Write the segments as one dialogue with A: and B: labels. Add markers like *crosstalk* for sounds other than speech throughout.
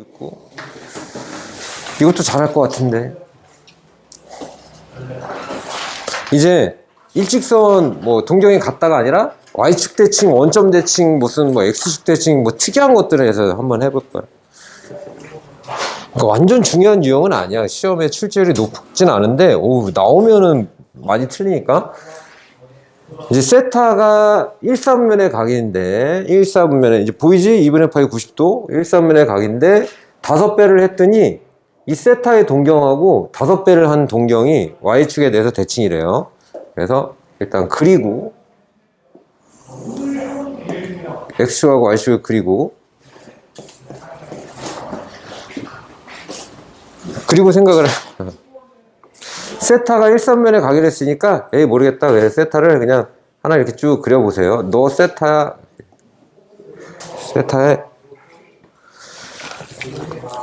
A: 있고 이것도 잘할 것 같은데 이제 일직선 뭐 동경이 같다가 아니라 y축 대칭, 원점 대칭, 무슨 뭐 x축 대칭 뭐 특이한 것들을 해서 한번 해볼 거야. 그러니까 완전 중요한 유형은 아니야. 시험에 출제율이 높진 않은데 오 나오면은 많이 틀리니까 이제 세타가 1사분면의 각인데 1사분면에 이제 보이지? 2분의 파이 90도 1사분면의 각인데 다섯 배를 했더니 이 세타의 동경하고 다섯 배를 한 동경이 y축에 대해서 대칭이래요. 그래서 일단 그리고 x축하고 y축을 그리고 그리고 생각을 해. 세타가 일선면에 가기로 했으니까 에이 모르겠다. 그래서 세타를 그냥 하나 이렇게 쭉 그려보세요. 너 세타 세타에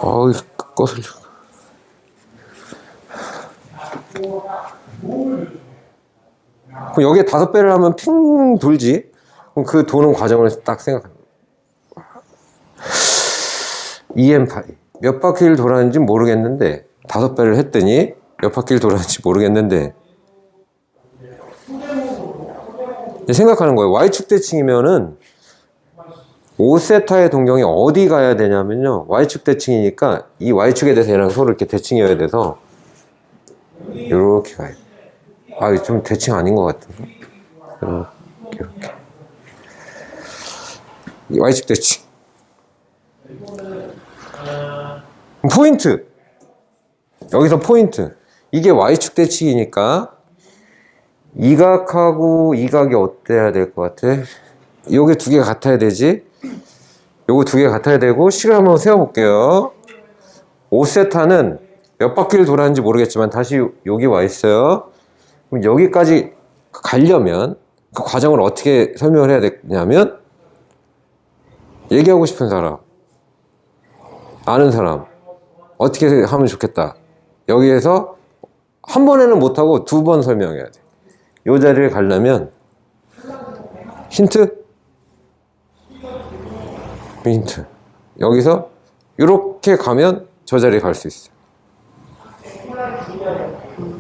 A: 어우 거슬려 그럼 여기에 다섯 배를 하면 핑 돌지? 그럼 그 도는 과정을 딱 생각합니다. EM 파이. 몇 바퀴를 돌았는지 모르겠는데 다섯 배를 했더니 몇 바퀴를 돌았는지 모르겠는데 생각하는 거예요. Y축 대칭이면은 5세타의 동경이 어디 가야 되냐면요. Y축 대칭이니까 이 Y축에 대해서 얘랑 서로 이렇게 대칭해야 돼서 이렇게 가요. 아, 좀 대칭 아닌 것 같은데. 이렇게, 이렇게. 이 Y축 대칭. 포인트. 여기서 포인트. 이게 Y축 대칭이니까 이 각하고 이 각이 어때야 될 것 같아? 요게 두 개 같아야 되지? 요거 두 개 같아야 되고 시간 한번 세워볼게요. 5세타는 몇 바퀴를 돌았는지 모르겠지만 다시 여기 와 있어요. 그럼 여기까지 가려면 그 과정을 어떻게 설명을 해야 되냐면 얘기하고 싶은 사람 아는 사람 어떻게 하면 좋겠다. 여기에서 한 번에는 못하고 두 번 설명해야 돼. 이 자리를 가려면 힌트? 힌트. 여기서 이렇게 가면 저 자리에 갈 수 있어.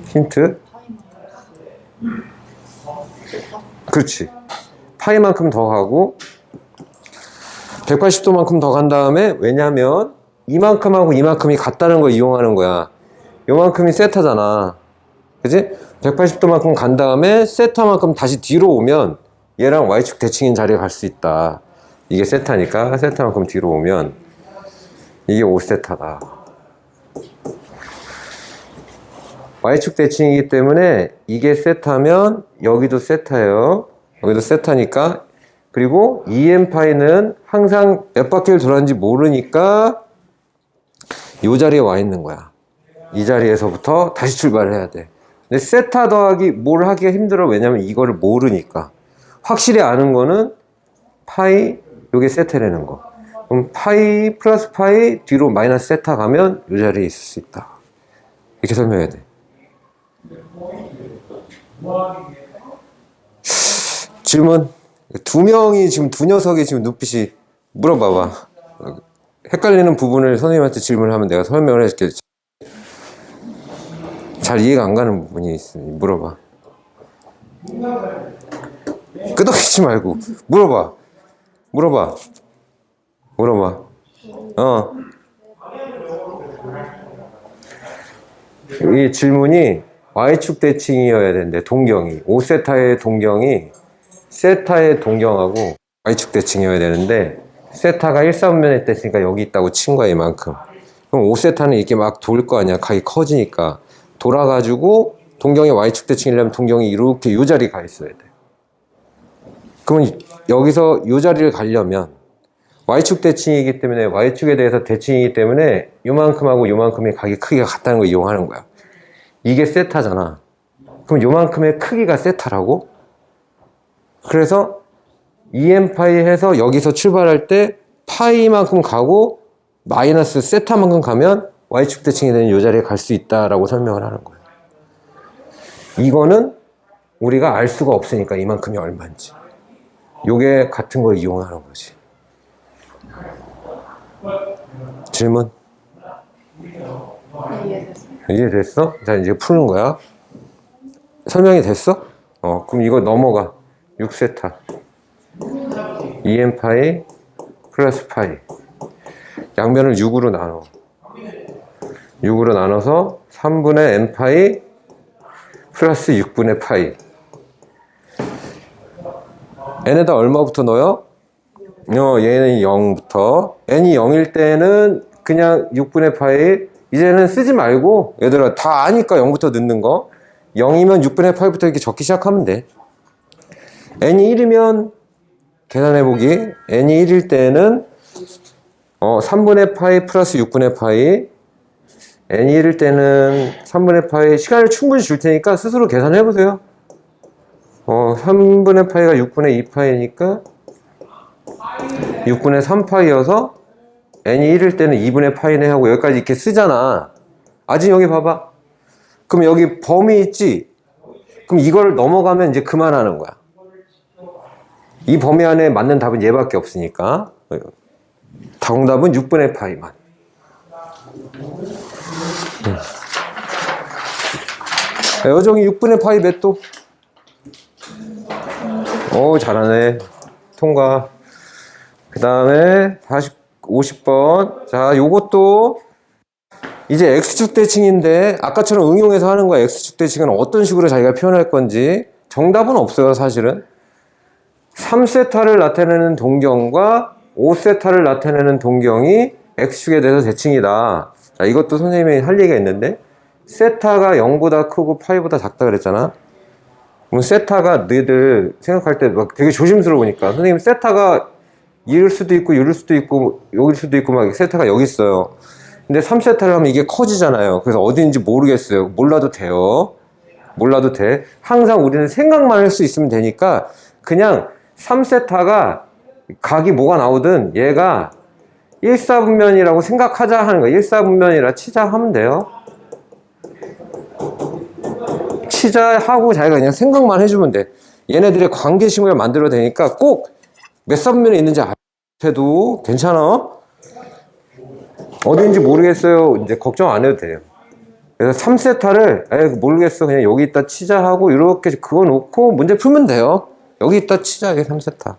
A: 힌트? 그렇지. 파이만큼 더 가고 180도만큼 더 간 다음에 왜냐면 이만큼하고 이만큼이 같다는 걸 이용하는 거야. 요만큼이 세타잖아. 그지? 180도만큼 간 다음에 세타만큼 다시 뒤로 오면 얘랑 Y축 대칭인 자리에 갈 수 있다. 이게 세타니까 세타만큼 뒤로 오면 이게 5세타다. Y축 대칭이기 때문에 이게 세타면 여기도 세타예요. 여기도 세타니까 그리고 EM파이는 항상 몇 바퀴를 돌았는지 모르니까 이 자리에 와 있는 거야. 이 자리에서부터 다시 출발을 해야 돼. 근데 세타 더하기 뭘 하기가 힘들어. 왜냐면 이거를 모르니까. 확실히 아는 거는 파이, 요게 세타라는 거. 그럼 파이 플러스 파이 뒤로 마이너스 세타 가면 이 자리에 있을 수 있다. 이렇게 설명해야 돼. 질문. 두 명이 지금 두 녀석이 지금 눈빛이 물어봐봐. 헷갈리는 부분을 선생님한테 질문을 하면 내가 설명을 해줄게. 잘 이해가 안 가는 부분이 있으니 물어봐. 끄덕이지 말고 물어봐. 물어봐. 물어봐. 어. 이 질문이 Y축 대칭이어야 되는데 동경이 5세타의 동경이 세타의 동경하고 Y축 대칭이어야 되는데 세타가 1사분면에 됐으니까 여기 있다고 친 거야 이만큼 그럼 5세타는 이렇게 막 돌 거 아니야 각이 커지니까 돌아가지고 동경이 Y축 대칭이려면 동경이 이렇게 이 자리 가 있어야 돼. 그러면 여기서 이 자리를 가려면 Y축 대칭이기 때문에 Y축에 대해서 대칭이기 때문에 요만큼하고 요만큼의 각이 크기가 같다는 걸 이용하는 거야. 이게 세타잖아. 그럼 요만큼의 크기가 세타라고? 그래서 EM파이 해서 여기서 출발할 때 파이만큼 가고 마이너스 세타만큼 가면 Y축 대칭이 되는 이 자리에 갈 수 있다라고 설명을 하는 거예요. 이거는 우리가 알 수가 없으니까 이만큼이 얼마인지. 요게 같은 걸 이용하는 거지. 질문?
B: 이해됐어?
A: 자, 이제 푸는 거야. 설명이 됐어? 어, 그럼 이거 넘어가. 6세타. 2n 파이 플러스 파이. 양면을 6으로 나눠. 6으로 나눠서 3분의 n 파이 플러스 6분의 파이. n에다 얼마부터 넣어요? 어, 얘는 0부터. n이 0일 때는 그냥 6분의 파이. 이제는 쓰지 말고, 얘들아, 다 아니까 0부터 넣는 거. 0이면 6분의 8부터 이렇게 적기 시작하면 돼. n이 1이면, 계산해보기. n이 1일 때는, 어, 3분의 파이 플러스 6분의 파이. N이 1일 때는 3분의 파이. 시간을 충분히 줄 테니까 스스로 계산해 보세요. 어, 3분의 파이가 6분의 2파이니까 6분의 3파이여서 n이 1일 때는 2분의 파이네 하고 여기까지 이렇게 쓰잖아. 아직 여기 봐봐. 그럼 여기 범위 있지? 그럼 이걸 넘어가면 이제 그만하는 거야. 이 범위 안에 맞는 답은 얘밖에 없으니까. 정답은 6분의 파이만. 음. 여정이 6분의 파이 몇 도? 오, 잘하네. 통과. 그 다음에 40, 50번. 자, 요것도 이제 X축 대칭인데 아까처럼 응용해서 하는 거야. X축 대칭은 어떤 식으로 자기가 표현할 건지 정답은 없어요, 사실은. 3세타를 나타내는 동경과 5세타를 나타내는 동경이 X축에 대해서 대칭이다. 자, 이것도 선생님이 할 얘기가 있는데 세타가 0보다 크고 파이보다 작다 그랬잖아. 그럼 세타가 너희들 생각할 때 막 되게 조심스러우니까 선생님 세타가 이럴 수도 있고 이럴 수도 있고 여길 수도 있고 막 세타가 여기 있어요. 근데 3세타를 하면 이게 커지잖아요. 그래서 어디인지 모르겠어요. 몰라도 돼요. 몰라도 돼. 항상 우리는 생각만 할 수 있으면 되니까 그냥 3세타가 각이 뭐가 나오든 얘가 1사분면이라고 생각하자 하는 거야. 1사분면이라 치자 하면 돼요. 치자 하고 자기가 그냥 생각만 해주면 돼. 얘네들의 관계심을 만들어야 되니까 꼭 몇 사분면에 있는지 알아도 괜찮아. 어디인지 모르겠어요. 이제 걱정 안 해도 돼요. 그래서 3세타를 에 모르겠어. 그냥 여기 있다 치자 하고 이렇게 그거 놓고 문제 풀면 돼요. 여기 있다 치자 이게 3세타.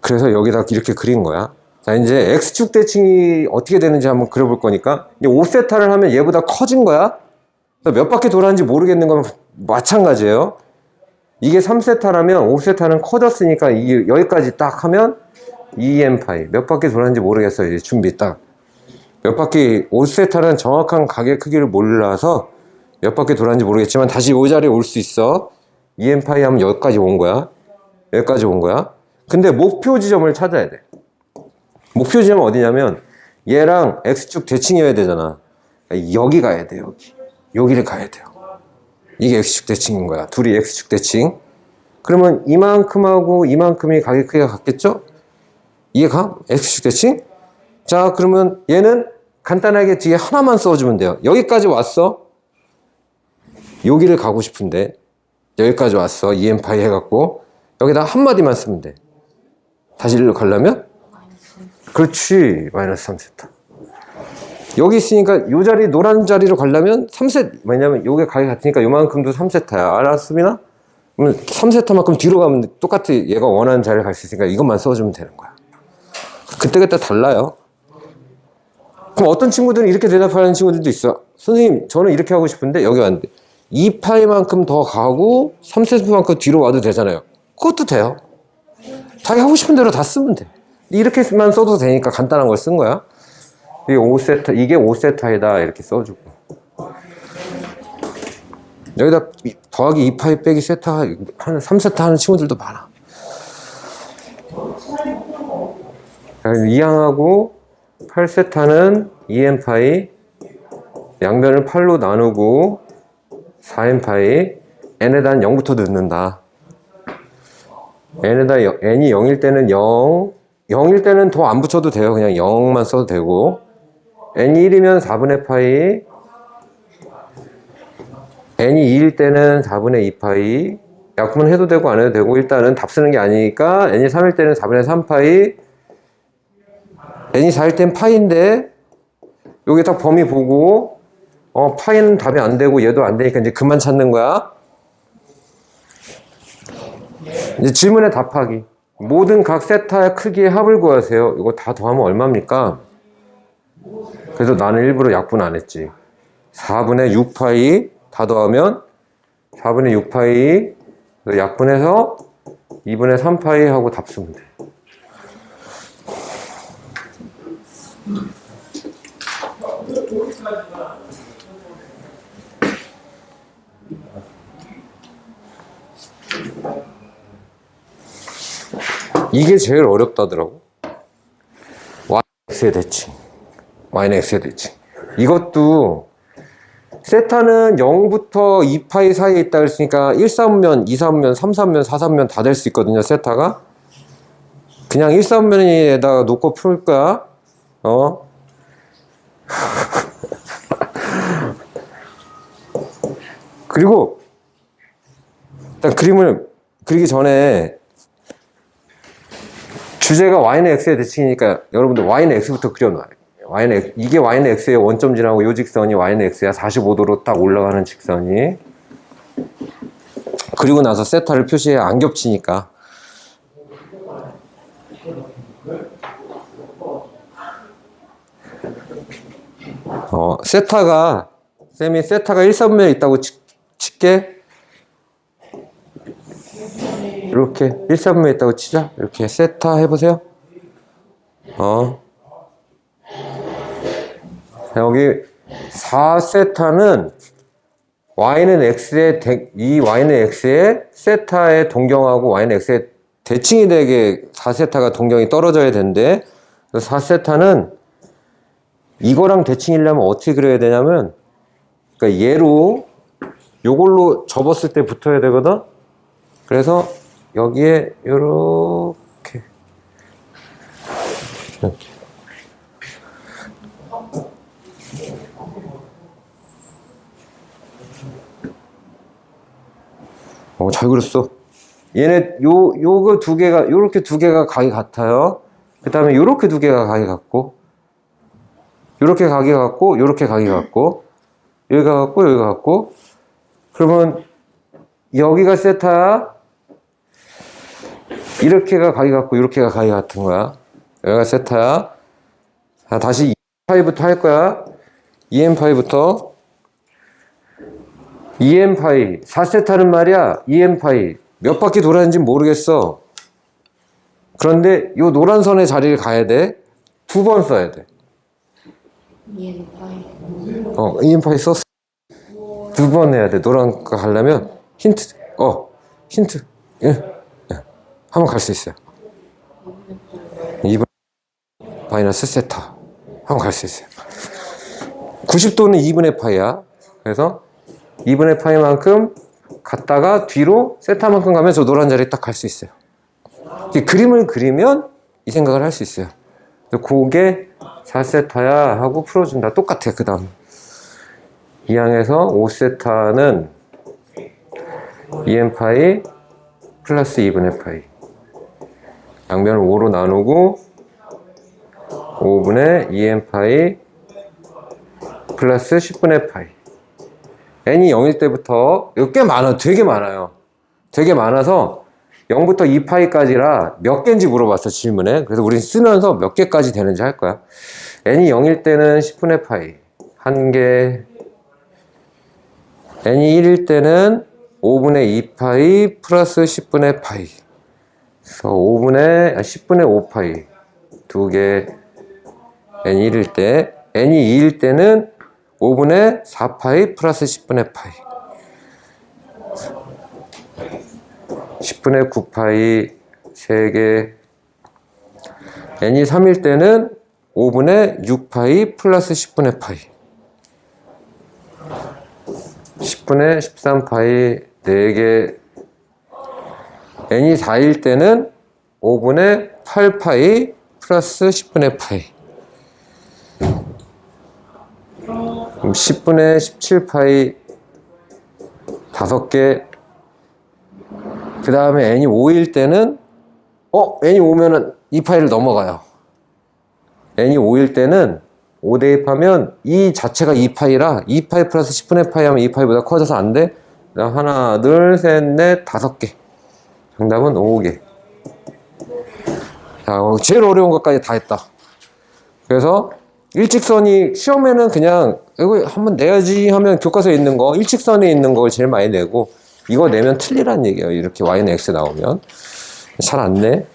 A: 그래서 여기다 이렇게 그린 거야. 자, 이제 X축 대칭이 어떻게 되는지 한번 그려볼 거니까, 이제 5세타를 하면 얘보다 커진 거야? 몇 바퀴 돌았는지 모르겠는 건 마찬가지예요. 이게 3세타라면 5세타는 커졌으니까 이게 여기까지 딱 하면 2m 파이. 몇 바퀴 돌았는지 모르겠어요. 이제 준비 딱. 몇 바퀴, 5세타는 정확한 가게 크기를 몰라서 몇 바퀴 돌았는지 모르겠지만 다시 이 자리에 올 수 있어. 2m 파이 하면 여기까지 온 거야. 여기까지 온 거야. 근데 목표 지점을 찾아야 돼. 목표 지점은 어디냐면 얘랑 x축 대칭이어야 되잖아. 여기 가야 돼 여기. 여기를 가야 돼요. 이게 x축 대칭인 거야. 둘이 x축 대칭. 그러면 이만큼하고 이만큼이 가게 크기가 같겠죠? 이해가? x축 대칭? 자 그러면 얘는 간단하게 뒤에 하나만 써주면 돼요. 여기까지 왔어. 여기를 가고 싶은데 여기까지 왔어. 2n 파이 해갖고 여기다 한마디만 쓰면 돼. 다시 일로 가려면? 그렇지. 마이너스 3세타. 여기 있으니까 이 자리, 노란 자리로 가려면 3세, 왜냐면 요게 가게 같으니까 요만큼도 3세타야. 알았습니나? 그러면 3세타만큼 뒤로 가면 똑같이 얘가 원하는 자리를 갈 수 있으니까 이것만 써주면 되는 거야. 그때그때 달라요. 그럼 어떤 친구들은 이렇게 대답하는 친구들도 있어. 선생님, 저는 이렇게 하고 싶은데 여기 왔는데 2파이만큼 더 가고 3세트만큼 뒤로 와도 되잖아요. 그것도 돼요. 자기 하고 싶은 대로 다 쓰면 돼. 이렇게만 써도 되니까 간단한 걸 쓴 거야. 이게 5세타, 이게 5세타이다. 이렇게 써주고. 여기다 이- 더하기 2파이 빼기 세타, 한 3세타 하는 친구들도 많아. 자, 이항하고 8세타는 2n파이, 양변을 8로 나누고 4n파이, n에다 0부터 넣는다. N에다 여- n이 0일 때는 0, 0일 때는 더 안 붙여도 돼요. 그냥 0만 써도 되고. N이 1이면 4분의 파이. N이 2일 때는 4분의 2파이. 약분은 해도 되고 안 해도 되고 일단은 답 쓰는 게 아니니까 n이 3일 때는 4분의 3파이. N이 4일 땐 파이인데 여기 딱 범위 보고 어 파이는 답이 안 되고 얘도 안 되니까 이제 그만 찾는 거야 이제 질문에 답하기 모든 각 세타의 크기의 합을 구하세요 이거 다 더하면 얼마입니까? 그래서 나는 일부러 약분 안 했지 4분의 6파이 다 더하면 4분의 6파이 약분해서 2분의 3파이 하고 답 쓰면 돼. 이게 제일 어렵다더라고. yx의 대칭. y는 x의 대칭. 이것도 세타는 0부터 2파이 사이에 있다 그랬으니까 1, 3면, 2, 3면, 3, 3면, 4, 3면 다 될 수 있거든요, 세타가. 그냥 1, 3면에다가 놓고 풀 거야. 어? *laughs* 그리고 일단 그림을 그리기 전에 주제가 y는 x의 대칭이니까 여러분들 y는 x부터 그려놔요. y는 x, 이게 y는 x의 원점 지나고 요 직선이 y는 x야. 45도로 딱 올라가는 직선이. 그리고 나서 세타를 표시해 안 겹치니까. 어 세타가 쌤이 세타가 1선면에 있다고 치, 칠게 이렇게 1선면에 있다고 치자 이렇게 세타 해보세요. 어. 여기 4세타는 y는 x의 대, 이 y는 x의 세타의 동경하고 y는 x의 대칭이 되게 4세타가 동경이 떨어져야 되는데 4세타는 이거랑 대칭이려면 어떻게 그려야 되냐면 그러니까 얘로 요걸로 접었을 때 붙어야 되거든? 그래서 여기에 요렇게 이렇게 어, 잘 그렸어. 얘네, 요, 요거 두 개가, 요렇게 두 개가 각이 같아요. 그 다음에 요렇게 두 개가 각이 같고, 요렇게 각이 같고, 요렇게 각이 같고, 여기가 같고, 여기가 같고, 그러면 여기가 세타야. 이렇게가 각이 같고, 이렇게가 각이 같은 거야. 여기가 세타야. 자, 다시 2파이부터 할 거야. 2m파이부터. 2m 파이 4세타는 말이야 2m 파이 몇 바퀴 돌았는지 모르겠어 그런데 요 노란 선의 자리를 가야 돼 두 번 써야 돼
B: 이해는 파이.
A: 어, 2m 파이 썼어 두 번 해야 돼 노란 거 가려면 힌트 어 힌트 예, 예. 한번 갈 수 있어요 2번 마이너스 세타 한번 갈 수 있어요 90도는 2분의 파이야 그래서 2분의 파이만큼 갔다가 뒤로 세타만큼 가면 저 노란 자리에 딱갈 수 있어요. 이 그림을 그리면 이 생각을 할 수 있어요. 그게 4세타야 하고 풀어준다. 똑같아, 그 다음. 2항에서 5세타는 2n 파이 플러스 2분의 파이. 양면을 5로 나누고 5분의 2n 파이 플러스 10분의 파이. n이 0일 때부터 이거 꽤 많아 되게 많아요. 되게 많아서 0부터 2파이까지라 몇 개인지 물어봤어 질문에. 그래서 우리 쓰면서 몇 개까지 되는지 할 거야. n이 0일 때는 10분의 파이. 한개. n이 1일 때는 5분의 2파이 플러스 10분의 파이 그래서 5분의 10분의 5파이 두 개 n이 1일 때 n이 2일 때는 5분의 4파이 플러스 10분의 파이. 10분의 9파이 3개. N이 3일 때는 5분의 6파이 플러스 10분의 파이. 10분의 13파이 4개 n이 4일 때는 5분의 8파이 플러스 10분의 파이 10분의 17파이 5개 그 다음에 n이 5일 때는 어 n이 5면은 2파이를 넘어가요. n이 5일 때는 5 대입하면 이 자체가 2파이라 2파이 플러스 10분의 파이 하면 2파이보다 커져서 안 돼. 하나, 둘, 셋, 넷, 다섯 개. 정답은 5개. 자, 어, 제일 어려운 것까지 다 했다. 그래서 일직선이 시험에는 그냥 이거 한번 내야지 하면 교과서에 있는 거 일직선에 있는 걸 제일 많이 내고 이거 내면 틀리란 얘기예요. 이렇게 y는 x 나오면 잘 안 내.